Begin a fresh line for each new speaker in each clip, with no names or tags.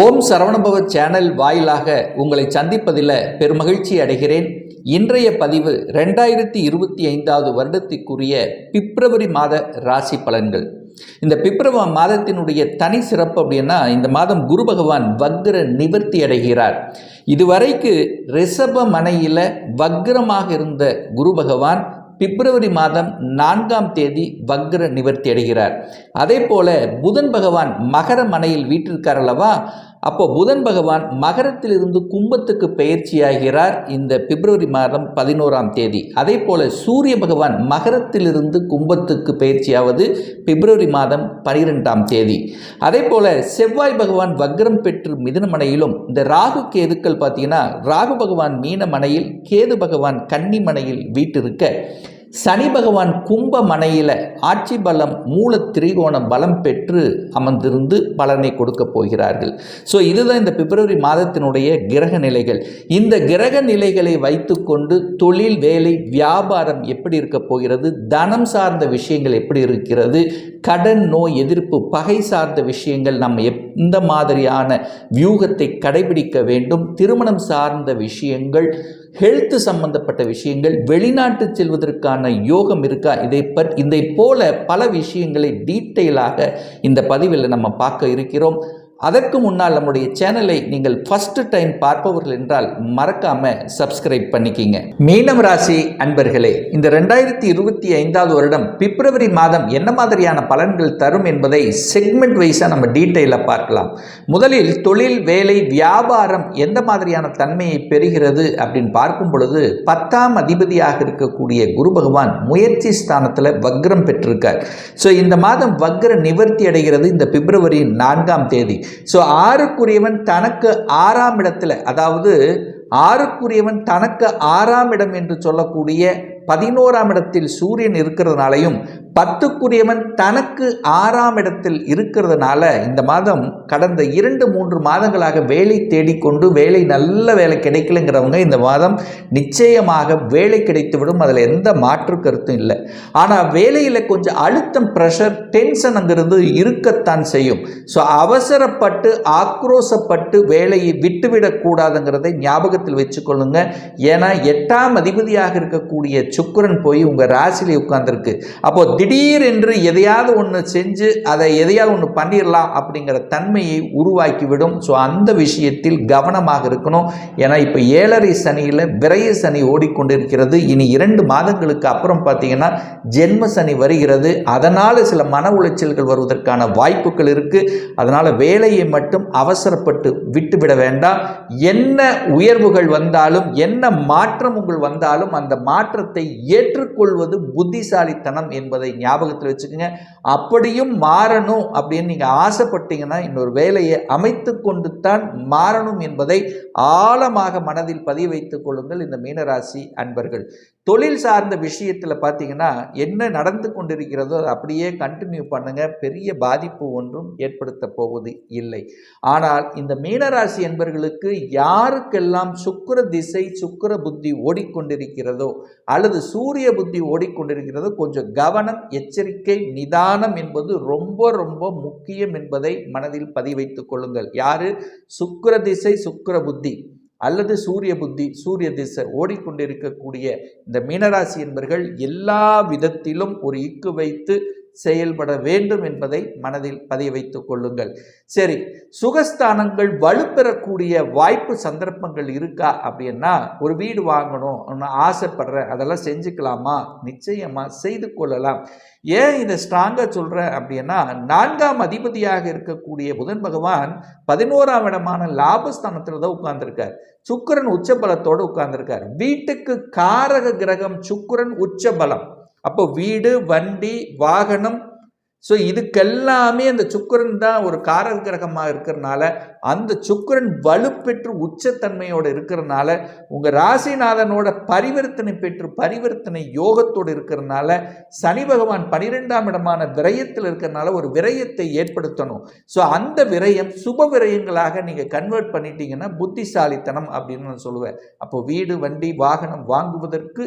ஓம் Saravanabhava channel வாயிலாக உங்களை சந்திப்பதில் பெருமகிழ்ச்சி அடைகிறேன். இன்றைய பதிவு ரெண்டாயிரத்தி இருபத்தி ஐந்தாவது வருடத்திற்குரிய பிப்ரவரி மாத ராசி பலன்கள். இந்த பிப்ரவரி மாதத்தினுடைய தனி சிறப்பு அப்படின்னா இந்த மாதம் குரு பகவான் வக்ர நிவர்த்தி அடைகிறார். இதுவரைக்கு ரிஷப மனையில் வக்ரமாக இருந்த குரு பகவான் பிப்ரவரி மாதம் நான்காம் தேதி வக்ர நிவர்த்தி அடைகிறார். அதே போல புதன் பகவான் மகர மனையில் வீட்டிற்கார் அல்லவா? அப்போ புதன் பகவான் மகரத்திலிருந்து கும்பத்துக்கு பயிற்சியாகிறார் இந்த பிப்ரவரி மாதம் பதினோராம் தேதி. அதே போல சூரிய பகவான் மகரத்திலிருந்து கும்பத்துக்கு பயிற்சியாவது பிப்ரவரி மாதம் பனிரெண்டாம் தேதி. அதே போல செவ்வாய் பகவான் வக்ரம் பெற்று மிதனமனையிலும் இந்த ராகு கேதுக்கள் பார்த்தீங்கன்னா ராகு பகவான் மீனமனையில் கேது பகவான் கன்னிமனையில் வீட்டிருக்க சனி பகவான் கும்ப மனையில் ஆட்சி பலம் மூல திரிகோண பலம் பெற்று அமர்ந்திருந்து பலனை கொடுக்க போகிறார்கள். ஸோ இதுதான் இந்த பிப்ரவரி மாதத்தினுடைய கிரக நிலைகள். இந்த கிரக நிலைகளை வைத்துக்கொண்டு தொழில் வேலை வியாபாரம் எப்படி இருக்க போகிறது தனம் சார்ந்த விஷயங்கள் எப்படி இருக்கிறது கடன் நோய் எதிர்ப்பு பகை சார்ந்த விஷயங்கள் நம்ம எந்த மாதிரியான வியூகத்தை கடைபிடிக்க வேண்டும் திருமணம் சார்ந்த விஷயங்கள் ஹெல்த் சம்பந்தப்பட்ட விஷயங்கள் வெளிநாட்டு செல்வதற்கான யோகம் இருக்கா? இதை பற் இதை போல பல விஷயங்களை டீட்டெயிலாக இந்த பதிவில் நம்ம பார்க்க இருக்கிறோம். அதற்கு முன்னால் நம்முடைய சேனலை நீங்கள் ஃபர்ஸ்ட் டைம் பார்ப்பவர்கள் என்றால் மறக்காம சப்ஸ்கிரைப் பண்ணிக்கிங்க. மீனம் ராசி அன்பர்களே இந்த ரெண்டாயிரத்தி இருபத்தி ஐந்தாவது வருடம் பிப்ரவரி மாதம் என்ன மாதிரியான பலன்கள் தரும் என்பதை செக்மெண்ட் வைஸாக நம்ம டீட்டெயிலாக பார்க்கலாம். முதலில் தொழில் வேலை வியாபாரம் எந்த மாதிரியான தன்மையை பெறுகிறது அப்படின்னு பார்க்கும் பொழுது பத்தாம் அதிபதியாக இருக்கக்கூடிய குரு பகவான் முயற்சி ஸ்தானத்தில் வக்ரம் பெற்றிருக்கார். ஸோ இந்த மாதம் வக்ர நிவர்த்தி அடைகிறது இந்த பிப்ரவரி நான்காம் தேதி. ஸோ ஆறுக்குரியவன் தனக்கு ஆறாம் இடத்துல அதாவது ஆறுக்குரியவன் தனக்கு ஆறாம் இடம் என்று சொல்லக்கூடிய பதினோராம் இடத்தில் சூரியன் இருக்கிறதுனாலையும் பத்துக்குரியவன் தனக்கு ஆறாம் இடத்தில் இருக்கிறதுனால இந்த மாதம் கடந்த இரண்டு மூன்று மாதங்களாக வேலை தேடிக்கொண்டு வேலை நல்ல வேலை கிடைக்கலங்கிறவங்க இந்த மாதம் நிச்சயமாக வேலை கிடைத்துவிடும். அதில் எந்த மாற்று கருத்தும் இல்லை. ஆனால் வேலையில் கொஞ்சம் அழுத்தம் ப்ரெஷர் டென்ஷனுங்கிறது இருக்கத்தான் செய்யும். ஸோ அவசரப்பட்டு ஆக்ரோசப்பட்டு வேலையை விட்டுவிடக்கூடாதுங்கிறதை ஞாபகத்தில் வச்சுக்கொள்ளுங்க. ஏன்னா எட்டாம் அதிபதியாக இருக்கக்கூடிய சுக்கிரன் போய் உங்கள் ராசியில் உட்காந்துருக்கு அப்போது திடீர் என்று எதையாவது ஒன்று செஞ்சு அதை எதையாவது ஒன்று பண்ணிடலாம் அப்படிங்கிற தன்மையை உருவாக்கிவிடும். ஸோ அந்த விஷயத்தில் கவனமாக இருக்கணும். ஏன்னா இப்போ ஏழரை சனியில் விரைய சனி ஓடிக்கொண்டிருக்கிறது. இனி இரண்டு மாதங்களுக்கு அப்புறம் பார்த்தீங்கன்னா ஜென்ம சனி வருகிறது. அதனால் சில மன உளைச்சல்கள் வருவதற்கான வாய்ப்புகள் இருக்குது அதனால் வேலையை மட்டும் அவசரப்பட்டு விட்டுவிட வேண்டாம். என்ன உயர்வுகள் வந்தாலும் என்ன மாற்றம் உங்கள் வந்தாலும் அந்த மாற்றத்தை ஏற்றுக்கொள்வது புத்திசாலித்தனம் என்பதை ஞாபகத்தில் வச்சுக்கோங்க. அப்படியும் மாறணும் அப்படின்னு நீங்கள் ஆசைப்பட்டீங்கன்னா இன்னொரு வேலையை அமைத்து கொண்டு தான் மாறணும் என்பதை ஆழமாக மனதில் பதிய வைத்துக் கொள்ளுங்கள் இந்த மீனராசி அன்பர்கள். தொழில் சார்ந்த விஷயத்தில் பார்த்தீங்கன்னா என்ன நடந்து கொண்டிருக்கிறதோ அதை அப்படியே கண்டினியூ பண்ணுங்கள் பெரிய பாதிப்பு ஒன்றும் ஏற்படுத்த போவது இல்லை. ஆனால் இந்த மீனராசி என்பர்களுக்கு யாருக்கெல்லாம் சுக்கிர திசை சுக்கிர புத்தி ஓடிக்கொண்டிருக்கிறதோ அல்லது சூரிய புத்தி ஓடிக்கொண்டிருக்கிறதோ கொஞ்சம் கவனம் எச்சரிக்கை நிதானம் என்பது ரொம்ப ரொம்ப முக்கியம் என்பதை மனதில் பதிவைத்துக் கொள்ளுங்கள். யாரு? சுக்கிர திசை சுக்கிர புத்தி. அல்லது சூரிய புத்தி சூரிய திசை ஓடிக்கொண்டிருக்கக்கூடிய இந்த மீனராசி என்பர்கள் எல்லா விதத்திலும் ஒரு இக்கு வைத்து செயல்பட வேண்டும் என்பதை மனதில் பதிய வைத்துக் கொள்ளுங்கள். சரி சுகஸ்தானங்கள் வலுப்பெறக்கூடிய வாய்ப்பு சந்தர்ப்பங்கள் இருக்கா அப்படின்னா ஒரு வீடு வாங்கணும் நான் ஆசைப்படுறேன் அதெல்லாம் செஞ்சுக்கலாமா? நிச்சயமா செய்து கொள்ளலாம். ஏன் இதை ஸ்ட்ராங்காக சொல்கிறேன் அப்படின்னா நான்காம் அதிபதியாக இருக்கக்கூடிய புதன் பகவான் பதினோராம் இடமான லாபஸ்தானத்தில் தான் உட்கார்ந்துருக்கார். சுக்கரன் உச்சபலத்தோடு உட்கார்ந்துருக்கார். வீட்டுக்கு காரக கிரகம் சுக்கரன் உச்சபலம். அப்போ வீடு வண்டி வாகனம் ஸோ இதுக்கெல்லாமே அந்த சுக்கரன் தான் ஒரு காரக கிரகமாக இருக்கிறனால அந்த சுக்கரன் வலுப்பெற்று உச்சத்தன்மையோடு இருக்கிறனால உங்கள் ராசிநாதனோட பரிவர்த்தனை பெற்று பரிவர்த்தனை யோகத்தோடு இருக்கிறனால சனி பகவான் பனிரெண்டாம் இடமான விரயத்தில் இருக்கிறனால ஒரு விரயத்தை ஏற்படுத்தணும். ஸோ அந்த விரயம் சுப விரயங்களாக நீங்கள் கன்வெர்ட் பண்ணிட்டீங்கன்னா புத்திசாலித்தனம் அப்படின்னு நான் சொல்லுவேன். அப்போ வீடு வண்டி வாகனம் வாங்குவதற்கு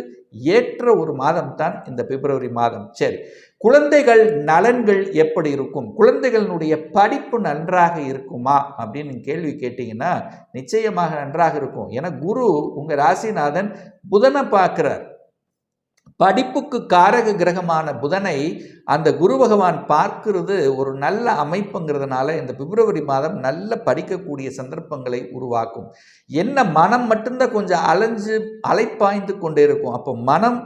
ஏற்ற ஒரு மாதம் தான் இந்த பிப்ரவரி மாதம். சரி. குழந்தைகள் நலன்கள் எப்படி இருக்கும்? குழந்தைகளினுடைய படிப்பு நன்றாக இருக்குமா? அப்படின்னு கேள்வி கேட்டீங்கன்னா நிச்சயமாக நன்றாக இருக்கும். ஏன்னா குரு உங்க ராசிநாதன் புதனை பார்க்கிறார். படிப்புக்கு காரக கிரகமான புதனை அந்த குரு பகவான் பார்க்கிறது ஒரு நல்ல அமைப்புங்கிறதுனால இந்த பிப்ரவரி மாதம் நல்ல படிக்கக்கூடிய சந்தர்ப்பங்களை உருவாக்கும். என்ன மனம் மட்டும்தான் கொஞ்சம் அலைஞ்சு அலைப்பாய்ந்து கொண்டே இருக்கும். அப்போ மனம்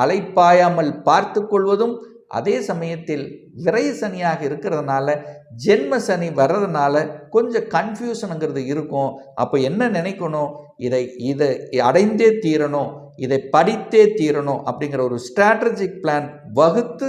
அலைப்பாயாமல் பார்த்து கொள்வதும் அதே சமயத்தில் விரை சனியாக இருக்கிறதுனால ஜென்ம சனி வர்றதுனால கொஞ்சம் கன்ஃபியூஷனுங்கிறது இருக்கும். அப்போ என்ன நினைக்கணும்? இதை இதை அடைந்தே தீரணும். இதை படித்தே தீரணும் அப்படிங்கிற ஒரு ஸ்ட்ராட்டஜிக் பிளான் வகுத்து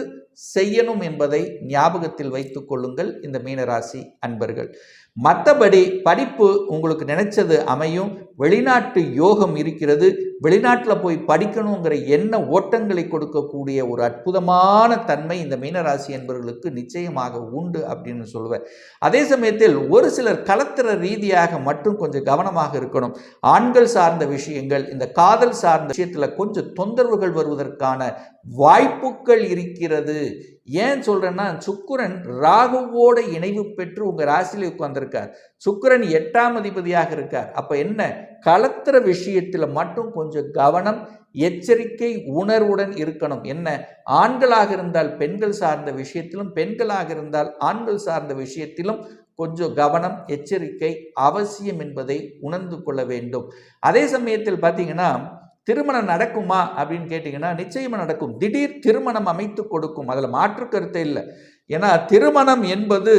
செய்யணும் என்பதை ஞாபகத்தில் வைத்துக் கொள்ளுங்கள் இந்த மீனராசி அன்பர்கள். மற்றபடி படிப்பு உங்களுக்கு நினைச்சது அமையும். வெளிநாட்டு யோகம் இருக்கிறது வெளிநாட்டில் போய் படிக்கணுங்கிற எண்ண ஓட்டங்களை கொடுக்கக்கூடிய ஒரு அற்புதமான தன்மை இந்த மீனராசி என்பவர்களுக்கு நிச்சயமாக உண்டு அப்படின்னு சொல்லுவேன். அதே சமயத்தில் ஒரு சிலர் கலத்திர ரீதியாக மட்டும் கொஞ்சம் கவனமாக இருக்கணும். ஆண்கள் சார்ந்த விஷயங்கள் இந்த காதல் சார்ந்த விஷயத்தில் கொஞ்சம் தொந்தரவுகள் வருவதற்கான வாய்ப்புகள் இருக்கிறது. ஏன் சொல்கிறேன்னா சுக்கிரன் ராகுவோட இணைவு பெற்று உங்கள் ராசியில் உட்கார்ந்துருக்கார். சுக்கிரன் எட்டாம் அதிபதியாக இருக்கார். அப்போ என்ன? கலத்துற விஷயத்தில் மட்டும் கொஞ்சம் கவனம் எச்சரிக்கை உணர்வுடன் இருக்கணும். என்ன? ஆண்களாக இருந்தால் பெண்கள் சார்ந்த விஷயத்திலும் பெண்களாக இருந்தால் ஆண்கள் சார்ந்த விஷயத்திலும் கொஞ்சம் கவனம் எச்சரிக்கை அவசியம் என்பதை உணர்ந்து கொள்ள வேண்டும். அதே சமயத்தில் பார்த்தீங்கன்னா திருமணம் நடக்குமா அப்படின்னு கேட்டிங்கன்னா நிச்சயமாக நடக்கும். திடீர் திருமணம் அமைத்து கொடுக்கும். அதில் மாற்று கருத்தே இல்லை. ஏன்னா திருமணம் என்பது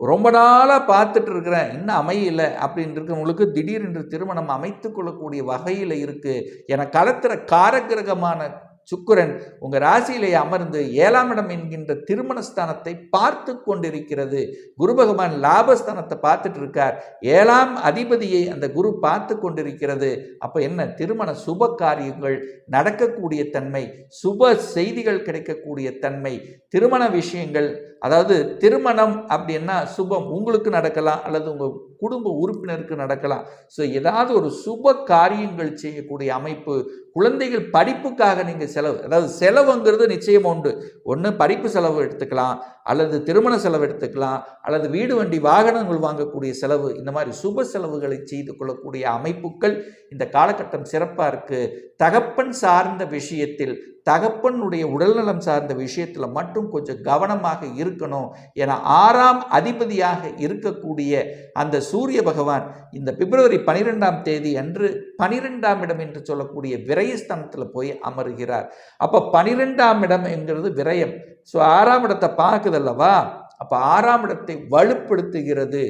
ரொம்ப நாளாக பார்த்துட்டு இருக்கிறேன். இன்னும் அமையல அப்படின்னு இருக்கிறவங்களுக்கு திடீரென்று திருமணம் அமைத்து கொள்ளக்கூடிய வகையில் இருக்குது என களத்திர காரகிரகமான சுக்கரன் உங்கள் ராசியிலே அமர்ந்து ஏழாம் இடம் என்கின்ற திருமணஸ்தானத்தை பார்த்து கொண்டிருக்கிறது. குரு பகவான் லாபஸ்தானத்தை பார்த்துட்டு இருக்கார். ஏழாம் அதிபதியை அந்த குரு பார்த்து கொண்டிருக்கிறது. அப்போ என்ன? திருமண சுப காரியங்கள் நடக்கக்கூடிய தன்மை சுப செய்திகள் கிடைக்கக்கூடிய தன்மை திருமண விஷயங்கள் அதாவது திருமணம் அப்படின்னா சுபம் உங்களுக்கு நடக்கலாம் அல்லது உங்கள் குடும்ப உறுப்பினருக்கு நடக்கலாம். ஸோ ஏதாவது ஒரு சுப காரியங்கள் செய்யக்கூடிய அமைப்பு குழந்தைகள் படிப்புக்காக நீங்கள் செலவு அதாவது செலவுங்கிறது நிச்சயம் உண்டு. ஒன்று படிப்பு செலவு எடுத்துக்கலாம் அல்லது திருமண செலவு எடுத்துக்கலாம் அல்லது வீடு வண்டி வாகனங்கள் வாங்கக்கூடிய செலவு இந்த மாதிரி சுப செலவுகளை செய்து கொள்ளக்கூடிய அமைப்புகள் இந்த காலகட்டம் சிறப்பாக இருக்குது தகப்பன் சார்ந்த விஷயத்தில் தகப்பனுடைய உடல்நலம் சார்ந்த விஷயத்தில் மட்டும் கொஞ்சம் கவனமாக இருக்கணும் என ஆறாம் அதிபதியாக இருக்கக்கூடிய அந்த சூரிய பகவான் இந்த பிப்ரவரி பனிரெண்டாம் தேதி அன்று பனிரெண்டாம் இடம் என்று சொல்லக்கூடிய விரயஸ்தானத்தில் போய் அமருகிறார். அப்போ பனிரெண்டாம் இடம் என்கிறது விரயம். ஸோ ஆறாம் இடத்தை பார்க்குதல்லவா அப்போ ஆறாம் இடத்தை வலுப்படுத்துகிறது.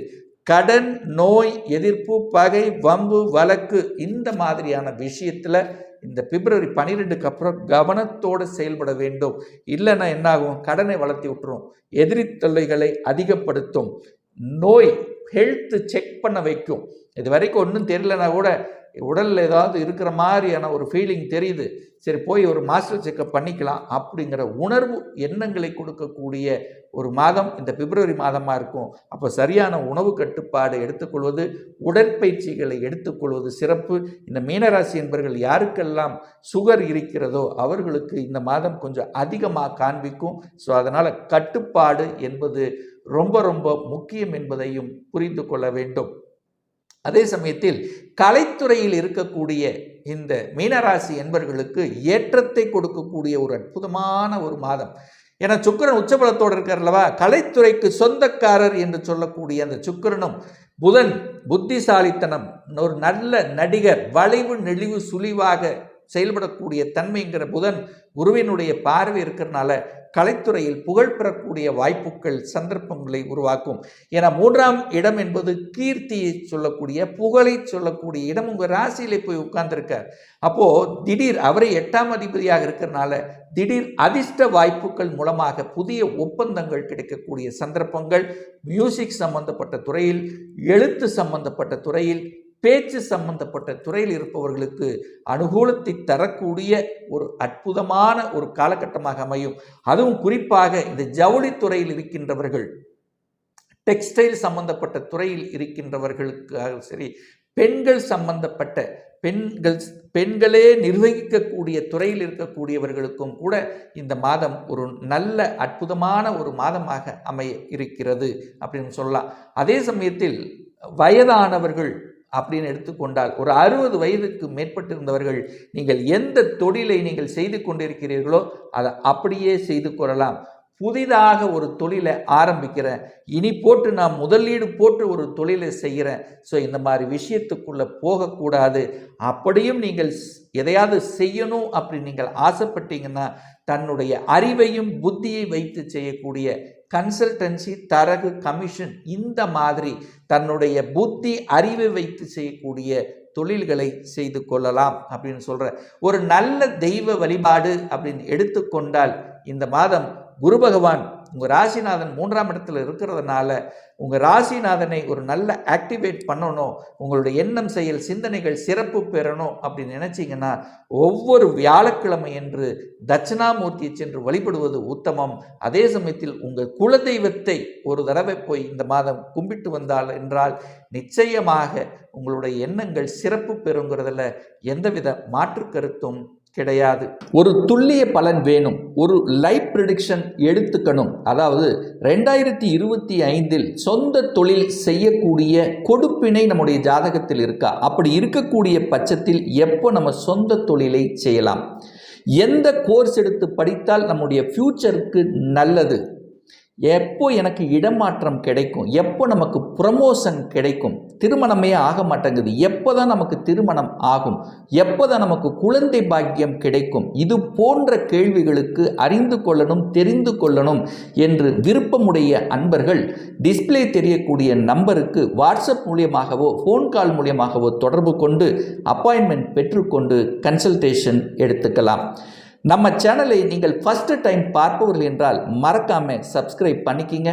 கடன் நோய் எதிர்ப்பு பகை வம்பு வழக்கு இந்த மாதிரியான விஷயத்தில் இந்த பிப்ரவரி பன்னிரெண்டுக்கு அப்புறம் கவனத்தோடு செயல்பட வேண்டும். இல்லைன்னா என்னாகும்? கடனை வளர்த்தி விட்டுரும். எதிரி தொல்லைகளை அதிகப்படுத்தும். நோய் ஹெல்த்து செக் பண்ண வைக்கும். இது வரைக்கும் ஒன்றும் தெரியலனா கூட உடலில் ஏதாவது இருக்கிற மாதிரியான ஒரு ஃபீலிங் தெரியுது. சரி போய் ஒரு மாஸ்டர் செக்கப் பண்ணிக்கலாம். அப்படிங்கிற உணர்வு எண்ணங்களை கொடுக்கக்கூடிய ஒரு மாதம் இந்த பிப்ரவரி மாதமாக இருக்கும். அப்போ சரியான உணவு கட்டுப்பாடு எடுத்துக்கொள்வது உடற்பயிற்சிகளை எடுத்துக்கொள்வது சிறப்பு. இந்த மீனராசி என்பவர்கள் யாருக்கெல்லாம் சுகர் இருக்கிறதோ அவர்களுக்கு இந்த மாதம் கொஞ்சம் அதிகமாக காண்பிக்கும். ஸோ அதனால் கட்டுப்பாடு என்பது ரொம்ப ரொம்ப முக்கியம் என்பதையும் புரிந்து கொள்ள வேண்டும். அதே சமயத்தில் கலைத்துறையில் இருக்கக்கூடிய இந்த மீனராசி என்பவர்களுக்கு ஏற்றத்தை கொடுக்கக்கூடிய ஒரு அற்புதமான ஒரு மாதம். ஏன்னா சுக்கரன் உச்சபலத்தோடு இருக்கார்லவா கலைத்துறைக்கு சொந்தக்காரர் என்று சொல்லக்கூடிய அந்த சுக்கரனும் புதன் புத்திசாலித்தனம் ஒரு நல்ல நடிகர் வளைவு நெளிவு சுழிவாக செயல்படக்கூடிய தன்மைங்கிற புதன் குருவினுடைய பார்வை இருக்கிறனால கலைத்துறையில் புகழ் பெறக்கூடிய வாய்ப்புகள் சந்தர்ப்பங்களை உருவாக்கும். ஏன்னா மூன்றாம் இடம் என்பது கீர்த்தியை சொல்லக்கூடிய புகழை சொல்லக்கூடிய இடம் உங்கள் ராசியிலே போய் உட்கார்ந்துருக்கார். அப்போது திடீர் அவரை எட்டாம் அதிபதியாக இருக்கிறனால திடீர் அதிர்ஷ்ட வாய்ப்புகள் மூலமாக புதிய ஒப்பந்தங்கள் கிடைக்கக்கூடிய சந்தர்ப்பங்கள் மியூசிக் சம்பந்தப்பட்ட துறையில் எழுத்து சம்பந்தப்பட்ட துறையில் பேச்சு சம்பந்தப்பட்ட துறையில் இருப்பவர்களுக்கு அனுகூலத்தை தரக்கூடிய ஒரு அற்புதமான ஒரு காலகட்டமாக அமையும். அதுவும் குறிப்பாக இந்த ஜவுளித்துறையில் இருக்கின்றவர்கள் டெக்ஸ்டைல் சம்பந்தப்பட்ட துறையில் இருக்கின்றவர்களுக்காக சரி பெண்கள் சம்பந்தப்பட்ட பெண்கள் பெண்களே நிர்வகிக்கக்கூடிய துறையில் இருக்கக்கூடியவர்களுக்கும் கூட இந்த மாதம் ஒரு நல்ல அற்புதமான ஒரு மாதமாக அமைய இருக்கிறது அப்படின்னு சொல்லலாம். அதே சமயத்தில் வயதானவர்கள் அப்படின்னு எடுத்துக்கொண்டால் ஒரு அறுபது வயதுக்கு மேற்பட்டிருந்தவர்கள் நீங்கள் எந்த தொழிலை நீங்கள் செய்து கொண்டிருக்கிறீர்களோ அதை அப்படியே செய்து கொள்ளலாம். புதிதாக ஒரு தொழிலை ஆரம்பிக்கிறேன். இனி போட்டு நான் முதலீடு போட்டு ஒரு தொழிலை செய்கிறேன். ஸோ இந்த மாதிரி விஷயத்துக்குள்ளே போகக்கூடாது. அப்படியும் நீங்கள் எதையாவது செய்யணும் அப்படி நீங்கள் ஆசைப்பட்டீங்கன்னா தன்னுடைய அறிவையும் புத்தியை வைத்து செய்யக்கூடிய கன்சல்டன்சி தரகு கமிஷன் இந்த மாதிரி தன்னுடைய புத்தி அறிவை வைத்து செய்யக்கூடிய தொழில்களை செய்து கொள்ளலாம் அப்படின்னு சொல்கிற ஒரு நல்ல தெய்வ வழிபாடு அப்படின்னு எடுத்துக்கொண்டால் இந்த மாதம் குரு பகவான் உங்கள் ராசிநாதன் மூன்றாம் இடத்துல இருக்கிறதுனால உங்கள் ராசிநாதனை ஒரு நல்ல ஆக்டிவேட் பண்ணணும். உங்களுடைய எண்ணம் செயல் சிந்தனைகள் சிறப்பு பெறணும் அப்படின்னு நினச்சிங்கன்னா ஒவ்வொரு வியாழக்கிழமை என்று தட்சிணாமூர்த்தியை சென்று வழிபடுவது உத்தமம். அதே சமயத்தில் உங்கள் குலதெய்வத்தை ஒரு தடவை போய் இந்த மாதம் கும்பிட்டு வந்தால் என்றால் நிச்சயமாக உங்களுடைய எண்ணங்கள் சிறப்பு பெறுங்கிறதுல எந்தவித மாற்று கருத்தும் கிடையாது. ஒரு துல்லிய பலன் வேணும். ஒரு லைஃப் ப்ரிடிக்ஷன் எடுத்துக்கணும். அதாவது ரெண்டாயிரத்தி இருபத்தி ஐந்தில் சொந்த தொழில் செய்யக்கூடிய கொடுப்பினை நம்முடைய ஜாதகத்தில் இருக்கா? அப்படி இருக்கக்கூடிய பட்சத்தில் எப்போ நம்ம சொந்த தொழிலை செய்யலாம்? எந்த கோர்ஸ் எடுத்து படித்தால் நம்முடைய ஃப்யூச்சருக்கு நல்லது? எப்போ எனக்கு இடமாற்றம் கிடைக்கும்? எப்போ நமக்கு ப்ரமோஷன் கிடைக்கும்? திருமணமே ஆக மாட்டேங்குது. எப்போ தான் நமக்கு திருமணம் ஆகும்? எப்போ தான் நமக்கு குழந்தை பாக்கியம் கிடைக்கும்? இது போன்ற கேள்விகளுக்கு அறிந்து கொள்ளணும் தெரிந்து கொள்ளணும் என்று விருப்பமுடைய அன்பர்கள் டிஸ்ப்ளே தெரியக்கூடிய நம்பருக்கு வாட்ஸ்அப் மூலியமாகவோ ஃபோன் கால் மூலியமாகவோ தொடர்பு கொண்டு அப்பாயின்மெண்ட் பெற்றுக்கொண்டு கன்சல்டேஷன் எடுத்துக்கலாம். நம்ம சேனலை நீங்கள் ஃபஸ்ட்டு டைம் பார்ப்பவர்கள் என்றால் மறக்காமல் சப்ஸ்கிரைப் பண்ணிக்கிங்க.